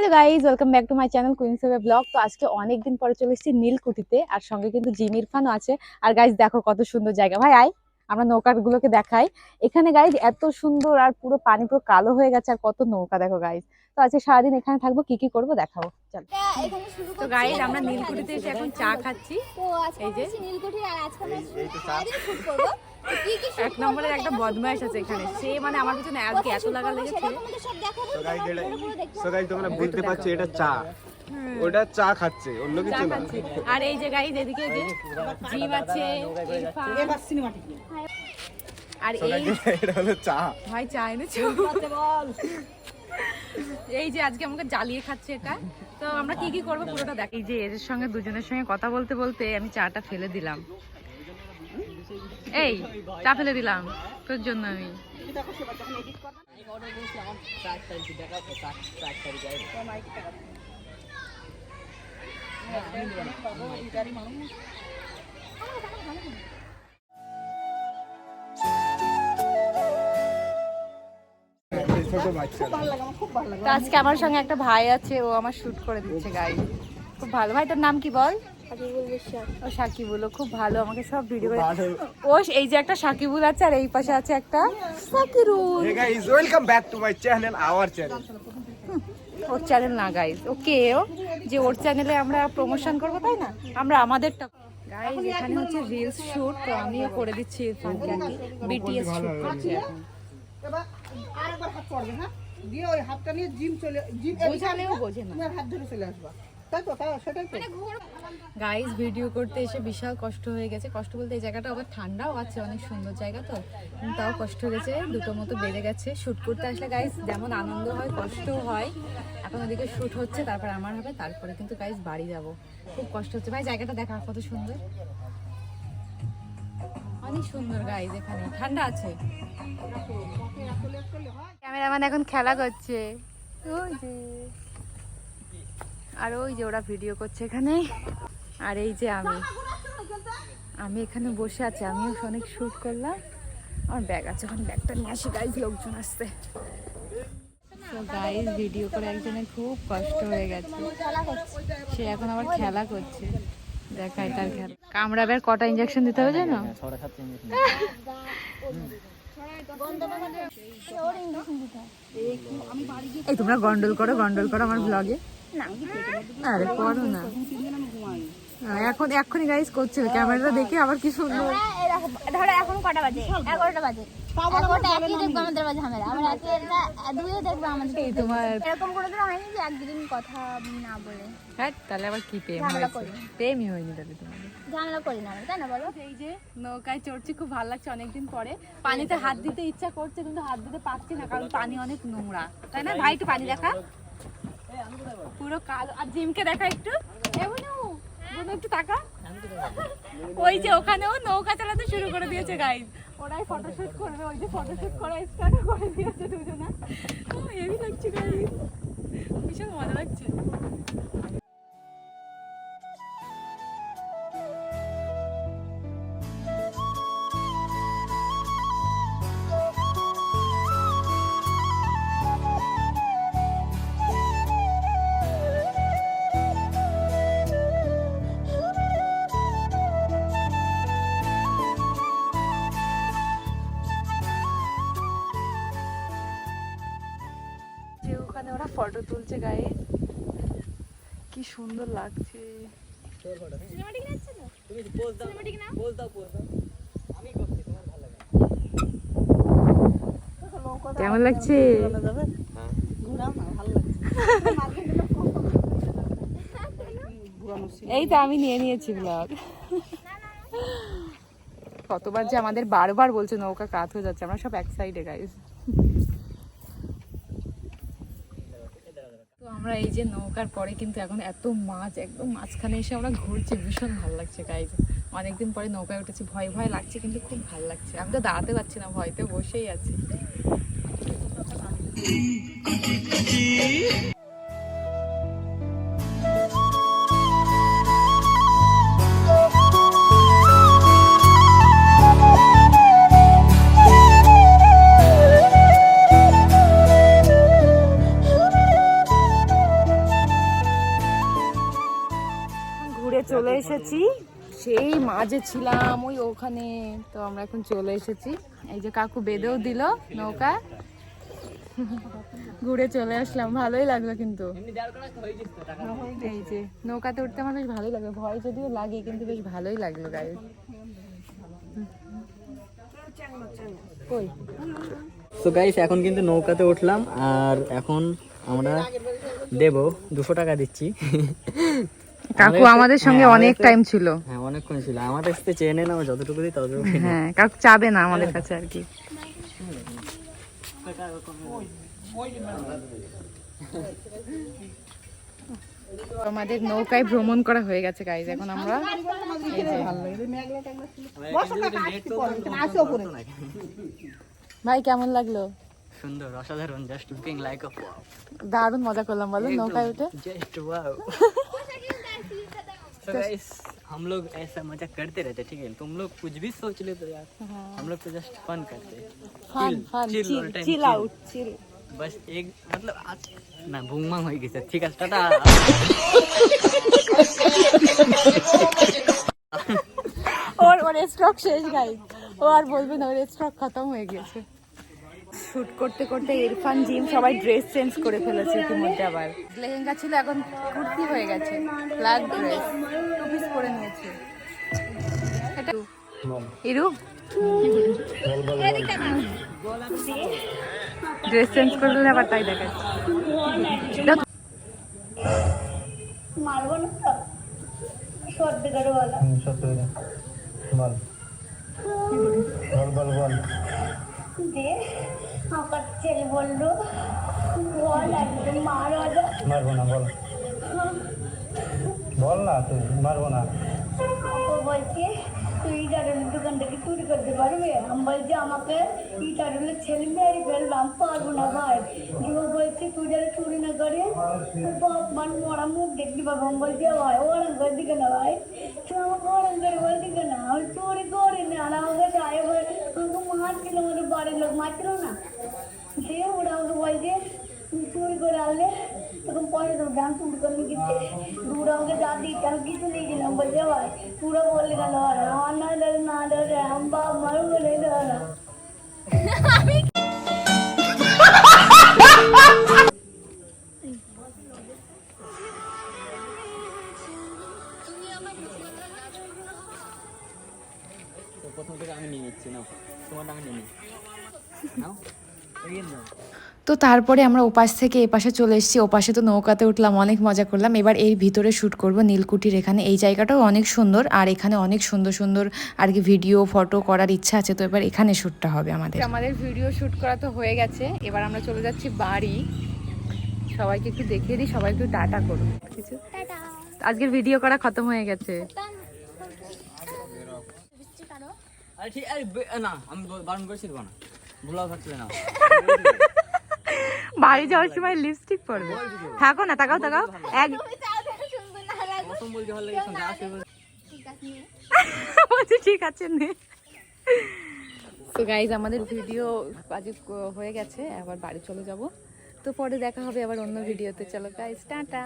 Hello guys welcome back to my channel queens of blog তো আজকে অনেকদিন পরে চলে এসেছি নীলকুঠিতে, আর সঙ্গে কিন্তু জিম ইরফানও আছে। আর গাইজ দেখো কত সুন্দর জায়গা। ভাই, আয়। আমরা নৌকাগুলোকে দেখাই। এখানে গাইজ এত সুন্দর আর পুরো পানি পুরো কালো হয়ে গেছে আর কত নৌকা দেখো গাইজ তো আজকে সারাদিন এখানে থাকব কি কি করব দেখাবো। চল। তো। গাইজ আমরা নীলকুঠিতে এসে এখন চা খাচ্ছি। এই যে। এক নম্বরের একটা বদমাইশ আছে এখানে। সে মানে আমার পিছনে আজকে এত লাগা লেগেছে? তোমরা গাইজ বুঝতে। পারছ এটা চা। ওটা চা খাচ্ছে অন্য কিছু না। আর এই যে গাইজ এদিকে যে জিম আছে ইরফান। আর এই এটা হলো চা। ভাই চা এনেছো? এই যে আজকে আমাকে জ্বালিয়ে খাচ্ছে এটা। তো আমরা কি কি করব পুরোটা দেখ। এই যে এর সঙ্গে দুজনের সঙ্গে কথা বলতে বলতে আমি চাটা ফেলে দিলাম। এই চা ফেলে দিলাম তোর জন্য আমি। বাচ্চা তো আজকে আমার সঙ্গে একটা ভাই আছে ও আমার শুট করে দিচ্ছে গাড়ি খুব ভালো। ভাই তোর নাম কি বল? ও সাকিবুল ও খুব ভালো। আমাকে সব ভিডিও করে ও এই যে একটা সাকিবুল আছে আর এই পাশে আছে একটা Sakirul. Hey guys welcome back to my channel our channel or channel না গাইজ ও কে ও? যে ওর চ্যানেলে আমরা প্রমোশন করব তাই না? আমরা আমাদেরটা গাইজ এখানে হচ্ছে রিলস শুট তো আমিও করে দিচ্ছি বিটিএস শুট করছি এবার আরেকবার হাত পড়বে হ্যাঁ? দিয়ে ওই হাতটা নিয়ে জিম চলে জিম বোঝালেও বোঝে না। হাত ধরে চলে আসবা। তাই তো সেটাই তো। গাইজ ভিডিও করতে এসে বিশাল কষ্ট হয়ে গেছে। কষ্ট বলতে এই জায়গাটা আবার ঠান্ডাও আছে অনেক সুন্দর জায়গা তো। তাও কষ্ট হয়েছে দুটো মতো বেড়ে গেছে। শ্যুট করতে আসলে গাইজ যেমন আনন্দ হয় কষ্টও হয়। এখন ওদিকে শ্যুট হচ্ছে তারপর আমার হবে তারপরে কিন্তু গাইজ বাড়ি যাব। খুব কষ্ট হচ্ছে। ভাই জায়গাটা দেখা কত সুন্দর। অনেক সুন্দর গাইজ এখানে। ঠান্ডা আছে। ক্যামেরাম্যান এখন খেলা করছে। ওই যে। আর ওই যে ওরা ভিডিও করছে এখানে আর এই যে আমি আমি এখানে বসে আছি আমিও অনেক শ্যুট করলাম আমার ব্যাগ আছে ওখানে ব্যাগটা নিয়ে আসি গাইজ লোকজন আসতে তো গাইজ ভিডিও করে একজনের খুব কষ্ট হয়ে গেছে সে এখন আবার খেলা করছে দেখাই তার খেলা কামড়াবে আর কটা ইঞ্জেকশন দিতে হবে জানো এই তোমরা গন্ডল করো গন্ডল করো আমার ব্লগে আরে করো না। এখন এক্ষুনি গাইজ করছিল ক্যামেরাটা দেখে আবার কি সুন্দর। ধরো এখন কটা বাজে? এগারোটা বাজে। হ্যাঁ নৌকায় চড়ছি খুব ভালো লাগছে অনেকদিন পরে। পানিতে হাত দিতে ইচ্ছা করছে কিন্তু হাত দিতে পারছি না কারণ পানি অনেক নোংরা। তাই না? ভাই একটু পানি দেখা। পুরো কালো। আর জিমকে দেখা একটু। একটু টাকা ওই যে ওখানেও নৌকা চালাতে শুরু করে দিয়েছে গাইজ ওরাই ফটোশুট করবে, ওই যে ফটোশুট করা স্টার্ট করে দিয়েছে দুজনা। হেভি ভীষণ মজা লাগছে। ফটো তুলছে গায়ে। কি সুন্দর লাগছে। সিনেমাটিক নাচছে তো? সিনেমাটিক না? কেমন লাগছে? ঘুরানো এই তো আমি নিয়ে নিয়েছি ব্লগ কতবার যে আমাদের বারবার বলছে নৌকা কাত হয়ে যাচ্ছে আমরা সব এক সাইডে গাইজ তো আমরা এই যে নৌকার পরে কিন্তু এখন এত মাছ, একদম মাঝখানে এসে আমরা ঘুরছি, ভীষণ ভালো লাগছে গাইজ অনেকদিন পরে নৌকায় উঠেছি, ভয় ভয় লাগছে কিন্তু খুব ভালো লাগছে। আমি তো দাঁড়াতে পারছি না, ভয়তে বসেই আছি। এসেছি। সেই মাঝে ছিলাম, ওই ওখানে। তো আমরা এখন চলে এসেছি। এই যে কাকু বেঁধেও দিল নৌকা। ঘুরে চলে আসলাম। ভালোই লাগল কিন্তু। এই যে নৌকাতে উঠতে আমার বেশ ভালোই লাগল ভয় যদিও লাগে, কিন্তু বেশ ভালোই লাগল গায়ে। তো গাইস এখন কিন্তু নৌকাতে উঠলাম, আর এখন আমরা দেব। দুশো টাকা দিচ্ছি। কাকু আমাদের হ্যাঁ, সঙ্গে অনেক টাইম ছিল। হ্যাঁ অনেকক্ষণ ছিল। আমাদের সাথে চেনে না যতটুকু দিই ততটুকু হ্যাঁ কাকু চাবে না আমাদের হ্যাঁ। কাছে আর কি। আমাদের নৌকায় ভ্রমণ করা হয়ে গেছে গাইজ এখন আমরা ভাই কেমন লাগল? সুন্দর অসাধারণ জাস্ট লুকিং লাইক আ দারুণ মজা করলাম বলো নৌকায় উঠে। জাস্ট ওয়াও तो, तो हम लोग ऐसा मज़ा करते रहते ठीक है? तुम लोग कुछ भी सोच लेते यार। हाँ। हम लोग तो जस्ट फन करते fun fun chill chill out chill बस एक मतलब आज ना भूमा मांग गई सर ठीक है टाटा। और और स्ट्रोक शेष गाइस और बोल भी ना और स्ट्रोक खत्म हो गया শুট করতে করতে ইরফান জিম সবাই ড্রেস চেঞ্জ করে ফেলেছে ইতিমধ্যে আবার। লেহেঙ্গা ছিল এখন কুর্তি হয়ে গেছে ব্ল্যাক ড্রেস টু পিস পরে নিয়েছে। এটা ইরু ড্রেস চেঞ্জ করলে আবার তাই দেখাচ্ছে। মারবো না সর্দি করে বলো দিয়ে আমার ছেলে বলল বল একদম মার হলো মারবো না বল বল না তুই মারবো না ও বলছে তুই ইটারের দোকান থেকে চুরি করতে পারবে আমি বলছি আমাকে ইটারের ছেলে মেরে ফেলবে আমি পারব না ভাই দিয়ে ও বলছে তুই যারা চুরি না করে বাপ মান মরা মুখ দেখতে পাবো আমি বলছি ভাই ওরম করে দিকে না ভাই তুই আমাকে ওরম করে বলছি কেন আমি চুরি করি না আর আমাকে সাহেব আমাকে মারছিল আমাদের বাড়ির লোক মারছিল না দিয়ে ওরা আমাকে বলছে তুই চুরি করে আনলে তখন পয়সা তো ডান চুরি করে নিয়ে গেছে ওরা আমাকে যা দিচ্ছে আমি কিছু নিয়ে গেলাম বলছে ভাই পুরো বললে কেন আমার না ধরে না ধরে আমার বাপ মারও বলে ধরা তো প্রথম থেকে আমি নিয়ে নিচ্ছি নাও তোমার আমি নিয়ে নিই নাও এগিয়ে নাও তো তারপরে আমরা ওপাশ থেকে এপাশে চলে এসেছি। ওপাশে তো নৌকাতে উঠলাম অনেক মজা করলাম। এবার এর ভিতরে শ্যুট করব নীলকুঠির এখানে। এই জায়গাটাও অনেক সুন্দর আর এখানে অনেক সুন্দর সুন্দর আর কি ভিডিও ফটো করার ইচ্ছা আছে। তো এবার এখানে শ্যুটটা হবে আমাদের। আমাদের ভিডিও শুট করা তো হয়ে গেছে। এবার আমরা চলে যাচ্ছি বাড়ি। সবাইকে একটু দেখিয়ে দিই সবাই একটু টাটা করুন কিছু? আজকের ভিডিও করা খতম হয়ে গেছে। আরে ঠিক আরে না আমি বারণ করেছি না। ভুলাও থাকলে না। বাড়ি যাওয়ার সময় লিপস্টিক পরবে। থাকো না তাকাও তাকাও এক বলছি ঠিক আছে নে। তো গাইজ আমাদের ভিডিও আজকে হয়ে গেছে আবার বাড়ি চলে যাব। তো পরে দেখা হবে আবার অন্য ভিডিওতে চলো গাইজ টাটা।